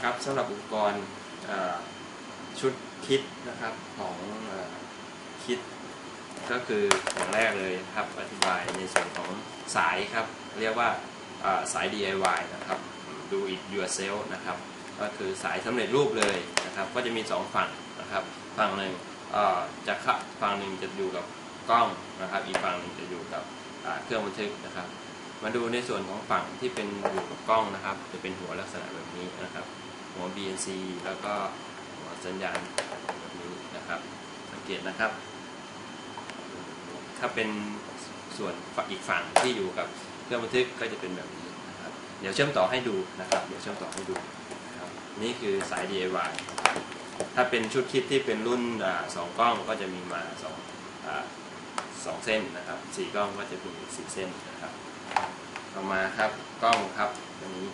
นะครับสำหรับอุปกรณ์ชุดคิดนะครับของอคิดก็คืออย่างแรกเลยครับอธิบายในส่วนของสายครับ เรียกว่าสาย DIY นะครับ do it yourself นะครับ ก็คือสายสำเร็จรูปเลยนะครับ ก็จะมีสองฝั่งนะครับ ฝั่งหนึ่งจะข้าฝั่งหนึ่งจะอยู่กับกล้องนะครับ อีกฝั่งหนึ่งจะอยู่กับเครื่องบันทึกนะครับ มาดูในส่วนของฝั่งที่เป็นอยู่กับกล้องนะครับ จะเป็นหัวลักษณะแบบนี้นะครับ หัว BNC แล้วก็หัวสัญญาณแบบนี้นะครับ สังเกตนะครับ ถ้าเป็นส่วนอีกฝั่งที่อยู่กับเครื่องบันทึกก็จะเป็นแบบนี้นะครับ เดี๋ยวเชื่อมต่อให้ดูนะครับ เดี๋ยวเชื่อมต่อให้ดูนะครับ นี่คือสาย DIY ถ้าเป็นชุดคิดที่เป็นรุ่นอสองกล้องก็จะมีมาสองอสองเส้นนะครับสี่กล้องก็จะมีสี่เส้นนะครับ ต่อมาครับกล้องครับตัวนี้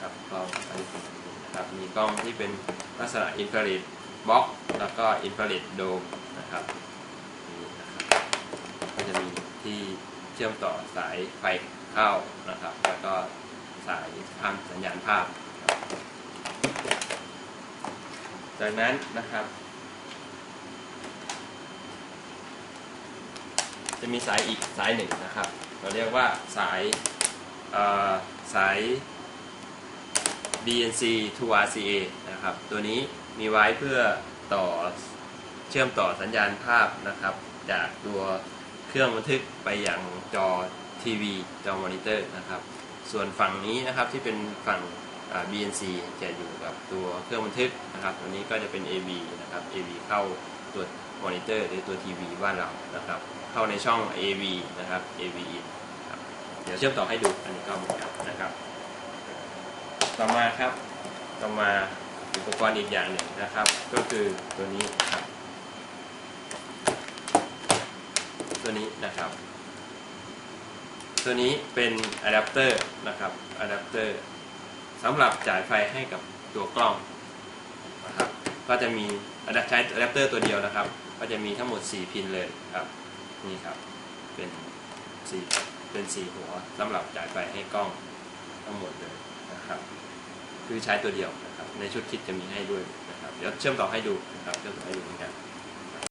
ครับกล้องอันนี้เป็นแบบนี้นะครับมีกล้องที่เป็นลักษณะอินฟราเรดบล็อกแล้วก็อินฟราเรดโดมนะครับนี่นะครับก็จะมีที่เชื่อมต่อสายไฟเข้านะครับ แล้วก็สายทำสัญญาณภาพ จากนั้นนะครับ จะมีสายอีกสายหนึ่งนะครับ เราเรียกว่าสายเอ่อสาย BNC to RCA นะครับ ตัวนี้มีไว้เพื่อต่อเชื่อมต่อสัญญาณภาพนะครับ จากตัวเครื่องบันทึกไปยังจอทีวีจอมอนิเตอร์นะครับ ส่วนฝั่งนี้นะครับที่เป็นฝั่งอ่า BNC จะอยู่กับตัวเครื่องบันทึกนะครับ ตัวนี้ก็จะเป็น AV นะครับ AV เข้า ตัวมอนิเตอร์หรือตัวทีวีบ้านเรานะครับ เข้าในช่อง AV นะครับ AV in ครับเดี๋ยวเชื่อมต่อให้ดูอันนี้ก็เหมือนกันนะครับ ต่อมาครับ ต่อมาอุปกรณ์อีกอย่างหนึ่งนะครับ ก็คือตัวนี้ครับ ตัวนี้นะครับ ตัวนี้เป็นอะแดปเตอร์นะครับอะแดปเตอร์สำหรับจ่ายไฟให้กับตัวกล้อง ก็จะมีใช้อะแดปเตอร์ตัวเดียวนะครับ ก็จะมีทั้งหมด 4 พินเลยครับ นี่ครับ เป็น4เป็น 4 หัวสำหรับจ่ายไฟให้กล้องทั้งหมดเลยนะครับ คือใช้ตัวเดียวนะครับ ในชุดคิดจะมีให้ด้วยนะครับ เดี๋ยวเชื่อมต่อให้ดูนะครับ เชื่อมต่อให้ดูเหมือนกัน